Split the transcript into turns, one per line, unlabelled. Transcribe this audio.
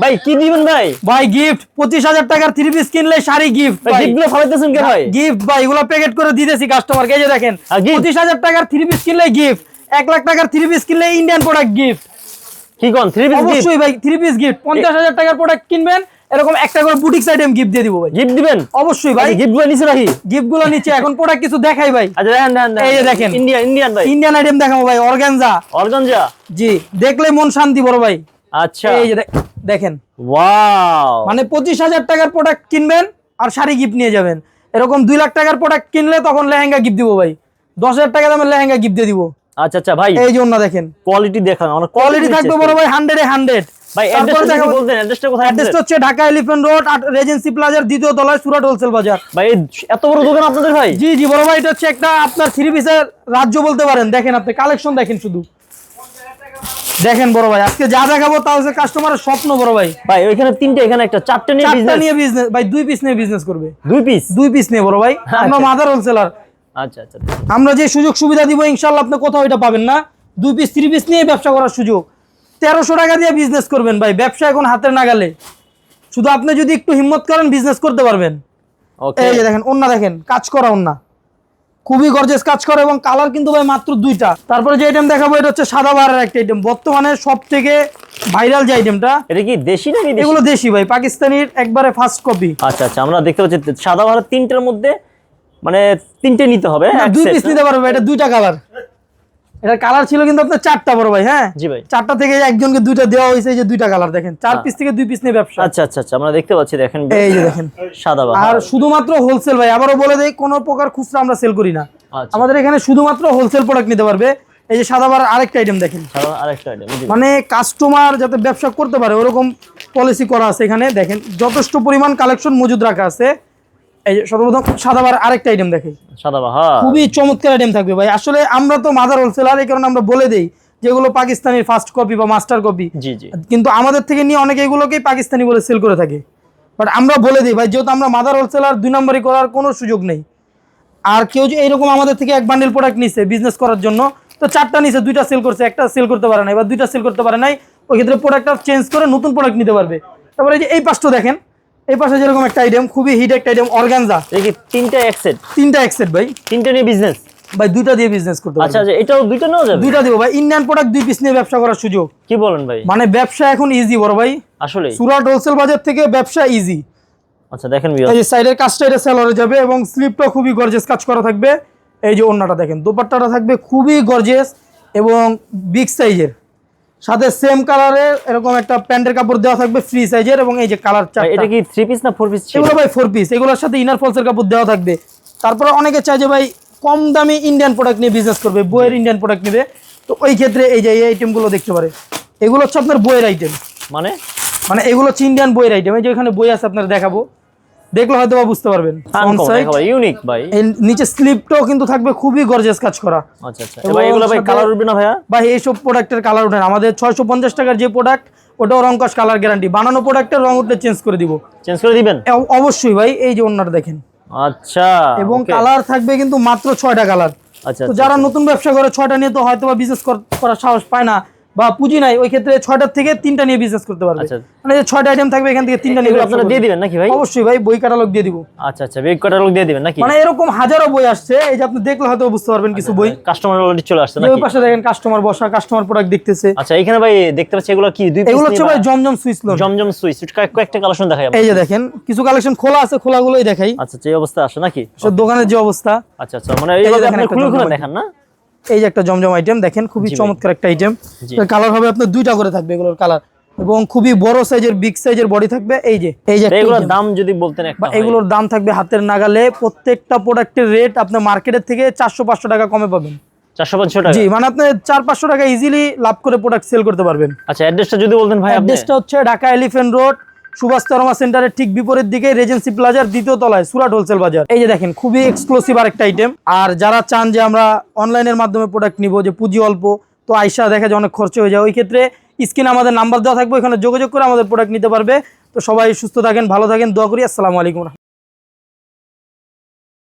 ভাই কি দিবেন ভাই?
ভাই গিফট পঁচিশ হাজার টাকার থ্রি পিস কিনলে শাড়ি গিফট
গিফটগুলো কে ভাই?
গিফট ভাই এগুলো প্যাকেট করে দিতেছি কাস্টমারকে এই যে দেখেন। পঁচিশ হাজার টাকার থ্রি পিস কিনলে গিফট এক লাখ টাকার থ্রি পিস কিনলে ইন্ডিয়ান প্রোডাক্ট গিফট
কি কোন থ্রি পিস গিফট
অবশ্যই ভাই থ্রি পিস গিফট পঞ্চাশ হাজার টাকার প্রোডাক্ট কিনবেন এরকম একটা করে আইটেম গিফট দিয়ে দিব ভাই।
গিফট দিবেন?
অবশ্যই ভাই।
গিফটগুলো নিচে রাখি।
গিফটগুলো নিচে এখন প্রোডাক্ট কিছু দেখাই ভাই।
আচ্ছা দেখেন দেখেন
এই যে দেখেন।
ইন্ডিয়া ইন্ডিয়ান ভাই।
ইন্ডিয়ান আইটেম দেখাবো ভাই অর্গানজা
অর্গানজা
জি দেখলে মন শান্তি বড় ভাই।
আচ্ছা।
এই যে দেখেন।
ওয়াও
মানে পঁচিশ হাজার টাকার প্রোডাক্ট কিনবেন আর শাড়ি গিফট নিয়ে যাবেন। এরকম দুই লাখ টাকার প্রোডাক্ট কিনলে তখন লেহেঙ্গা গিফট দিব ভাই। দশ হাজার টাকা দামের লেহেঙ্গা গিফট দিয়ে দিব।
আচ্ছা আচ্ছা ভাই।
এই জন্য দেখেন।
কোয়ালিটি দেখান আমরা
কোয়ালিটি থাকবে বড় ভাই হান্ড্রেডে হান্ড্রেড
ভাই অ্যাড্রেসটা কি বলতেন অ্যাড্রেসটা কোথায়
অ্যাড্রেসটা হচ্ছে ঢাকা এলিফ্যান্ট রোড রেজেন্সি প্লাজার দ্বিতীয় তলায় সুরাট হোলসেল বাজার
ভাই এত বড় দোকান আপনাদের ভাই?
জি জি বড় ভাই এটা হচ্ছে একটা আপনার থ্রি পিসের রাজ্য বলতে পারেন। দেখেন আপনি কালেকশন দেখেন শুধু। দেখেন বড় ভাই আজকে যা দেখাবো তা হচ্ছে কাস্টমারের স্বপ্ন বড় ভাই।
ভাই ওইখানে তিনটে এখানে একটা চারটে নিয়ে
চারটা
বিজনেস
নিয়ে বিজনেস ভাই দুই পিস নিয়ে বিজনেস করবে।
দুই পিস
দুই পিস নিয়ে বড় ভাই আমরা
আচ্ছা।
মাদার হোলসেলার
আচ্ছা আচ্ছা।
আমরা যে সুযোগ সুবিধা দিব ইনশাল্লাহ আপনি কোথাও এটা পাবেন না। দুই পিস থ্রি পিস নিয়ে ব্যবসা করার সুযোগ। তেরোশো টাকা দিয়ে বিজনেস করবেন ভাই ব্যবসা এখন হাতের নাগালে শুধু আপনি যদি একটু হিম্মত করেন বিজনেস করতে পারবেন।
ওকে
এই যে দেখেন অন্য দেখেন কাজ করা অন্য খুবই গর্জেস কাজ করে এবং কালার কিন্তু ভাই মাত্র দুইটা। তারপরে যে আইটেম দেখাবো এটা হচ্ছে সাদা বাহারের একটা আইটেম বর্তমানে সব থেকে ভাইরাল যে আইটেমটা
এটা কি দেশি নাকি
এগুলো দেশি ভাই পাকিস্তানির একবারে ফার্স্ট কপি
আচ্ছা আচ্ছা আমরা দেখতে পাচ্ছি সাদা বারের তিনটের মধ্যে মানে তিনটে নিতে হবে হ্যাঁ
দুই পিস নিতে পারবে এটা দুইটা কালার এটা কালার ছিল কিন্তু আপনার চারটা বড় ভাই হ্যাঁ?
জি ভাই।
চারটা থেকে একজনকে দুইটা দেওয়া হয়েছে এই যে দুইটা কালার দেখেন। চার পিস থেকে দুই পিস নিয়ে ব্যবসা।
আচ্ছা আচ্ছা আচ্ছা আমরা দেখতে পাচ্ছি দেখেন
এই যে দেখেন।
সাদা
আর শুধুমাত্র হোলসেল ভাই আবারও বলে দেই কোনো প্রকার খুচরা আমরা সেল করি না।
আচ্ছা।
আমাদের এখানে শুধুমাত্র হোলসেল প্রোডাক্ট নিতে পারবে। এই যে সাদাবার আরেকটা আইটেম দেখেন।
আরেকটা আইটেম
মানে কাস্টমার যাতে ব্যবসা করতে পারে ওরকম পলিসি করা আছে এখানে। দেখেন যথেষ্ট পরিমাণ কালেকশন মজুদ রাখা আছে। এই যে সর্বপ্রথম সাদাবার আরেকটা আইটেম
বাহার
খুবই চমৎকার আইটেম থাকবে ভাই। আসলে আমরা তো মাদার হোলসেলার এই কারণে আমরা বলে দেই যেগুলো পাকিস্তানির ফার্স্ট কপি বা মাস্টার কপি
জি জি।
কিন্তু আমাদের থেকে নিয়ে অনেকে এগুলোকেই পাকিস্তানি বলে সেল করে থাকে। বাট আমরা বলে দিই ভাই যেহেতু আমরা মাদার হোলসেলার দুই নম্বরই করার কোনো সুযোগ নেই। আর কেউ যে এইরকম আমাদের থেকে এক বান্ডেল প্রোডাক্ট নিছে বিজনেস করার জন্য তো চারটা নিছে দুইটা সেল করছে একটা সেল করতে পারে নাই বা দুইটা সেল করতে পারে নাই ওই ক্ষেত্রে প্রোডাক্টটা চেঞ্জ করে নতুন প্রোডাক্ট নিতে পারবে। তারপরে এই যে এই পাশটা দেখেন এই পাশে যেরকম একটা আইটেম খুবই হিট একটা আইটেম অর্গানজা
কি তিনটে এক সেট
তিনটা এক্সেট ভাই।
তিনটে নিয়ে বিজনেস
ভাই দুইটা দিয়ে বিজনেস করতে
আচ্ছা আচ্ছা এটাও দুইটা নেওয়া যাবে?
দুইটা দিব ভাই। ইন্ডিয়ান প্রোডাক্ট দুই পিস নিয়ে ব্যবসা করার সুযোগ।
কি বলেন ভাই?
মানে ব্যবসা এখন ইজি বড় ভাই।
আসলে
সুরাট হোলসেল বাজার থেকে ব্যবসা ইজি
আচ্ছা দেখেন
এই যে সাইডের কাজটা এটা সেলরে যাবে এবং স্লিপটা খুবই গর্জিয়াস কাজ করা থাকবে। এই যে ওন্নাটা দেখেন দোপাট্টাটা থাকবে খুবই গর্জিয়াস এবং বিগ সাইজের সাথে সেম কালারের এরকম একটা প্যান্টের কাপড় দেওয়া থাকবে ফ্রি সাইজের এবং এই যে কালার
ভাই, এটা কি থ্রি পিস না ফোর পিস
এগুলো ভাই ফোর পিস এগুলোর সাথে ইনার ফলসের কাপড় দেওয়া থাকবে। তারপরে অনেকে চায় যে ভাই কম দামে ইন্ডিয়ান প্রোডাক্ট নিয়ে বিজনেস করবে বইয়ের ইন্ডিয়ান প্রোডাক্ট নেবে। তো ওই ক্ষেত্রে এই যে এই আইটেমগুলো দেখতে পারে। এগুলো হচ্ছে আপনার বইয়ের আইটেম
মানে?
মানে এগুলো হচ্ছে ইন্ডিয়ান বইয়ের আইটেম এই যে এখানে বই আছে আপনার দেখাবো। দেখলে হয়তো বা বুঝতে পারবেন।
ইউনিক ভাই
নিচে স্লিপটাও কিন্তু থাকবে খুবই গর্জিয়াস কাজ করা।
আচ্ছা আচ্ছা। ভাই এগুলো ভাই কালার উঠবে না ভাইয়া?
বা এইসব প্রোডাক্টের কালার না। আমাদের ছয়শো পঞ্চাশ টাকার যে প্রোডাক্ট ওটাও রং কস কালার গ্যারান্টি বানানো প্রোডাক্টের রং উঠলে চেঞ্জ করে দিব।
চেঞ্জ করে দিবেন?
অবশ্যই ভাই এই যে অন্যটা দেখেন।
আচ্ছা
এবং কালার থাকবে কিন্তু মাত্র ছয়টা কালার
আচ্ছা
তো
আচ্ছা,
যারা নতুন ব্যবসা করে ছয়টা নিয়ে তো হয়তো বা বিজনেস করার সাহস পায় না। বা পুঁজি নাই ওই ক্ষেত্রে ছয়টার থেকে তিনটা নিয়ে বিজনেস করতে পারবে।
আচ্ছা।
মানে যে ছয়টা আইটেম থাকবে এখান থেকে তিনটা নিয়ে
আপনারা দিয়ে দিবেন নাকি ভাই?
অবশ্যই ভাই বই ক্যাটালগ দিয়ে দিব।
আচ্ছা আচ্ছা কটার লোক দিয়ে দিবেন নাকি?
মানে এরকম হাজারো বই আসছে এই যে আপনি দেখলে হয়তো বুঝতে পারবেন কিছু বই।
কাস্টমার অলরেডি চলে আসছে নাকি
ওই পাশে দেখেন কাস্টমার বসা কাস্টমার প্রোডাক্ট দেখতেছে।
আচ্ছা এখানে ভাই দেখতে পাচ্ছি এগুলো কি? দুই
এগুলো হচ্ছে ভাই জমজম সুইচ লোন
জমজম সুইচ কয়েকটা কালেকশন দেখা যাবে
এই যে দেখেন কিছু কালেকশন খোলা আছে খোলাগুলোই দেখাই।
আচ্ছা আচ্ছা, এই অবস্থা আসে নাকি?
সব দোকানের যে অবস্থা।
আচ্ছা আচ্ছা মানে
যে
এইভাবে
দেখেন
আপনি খুলে খুলে দেখান না?
এই যে একটা জমজম আইটেম দেখেন খুবই চমৎকার একটা আইটেম। কালার হবে আপনার দুইটা করে থাকবে এগুলোর কালার এবং খুবই বড় সাইজের বিগ সাইজের বডি থাকবে। এই যে এই যে
এগুলোর দাম যদি বলতেন
এগুলোর দাম থাকবে হাতের নাগালে। প্রত্যেকটা প্রোডাক্টের রেট আপনার মার্কেটের থেকে চারশো পাঁচশো টাকা কমে পাবেন।
চারশো পাঁচশো টাকা?
জি মানে আপনি চার পাঁচশো টাকা ইজিলি লাভ করে প্রোডাক্ট সেল করতে পারবেন।
আচ্ছা অ্যাড্রেসটা যদি বলতেন ভাই
অ্যাড্রেসটা হচ্ছে ঢাকা এলিফেন্ট রোড সুভাষ তরমা সেন্টারের ঠিক বিপরীত দিকে রেজেন্সি প্লাজার দ্বিতীয় তলায় সুরাট হোলসেল বাজার এই যে দেখেন, খুবই এক্সক্লুসিভ আরেকটা আইটেম আর যারা চান যে আমরা অনলাইনের মাধ্যমে প্রোডাক্ট নিব, যে পুঁজি অল্প, তো আইসা দেখা যায় অনেক খরচ হয়ে যায়। ওই ক্ষেত্রে স্ক্রিনে আমাদের নাম্বার দেওয়া থাকবে এখানে যোগাযোগ করে আমাদের প্রোডাক্ট নিতে পারবে। তো সবাই সুস্থ থাকেন, ভালো থাকেন, দোয়া করি, আসসালামু আলাইকুম।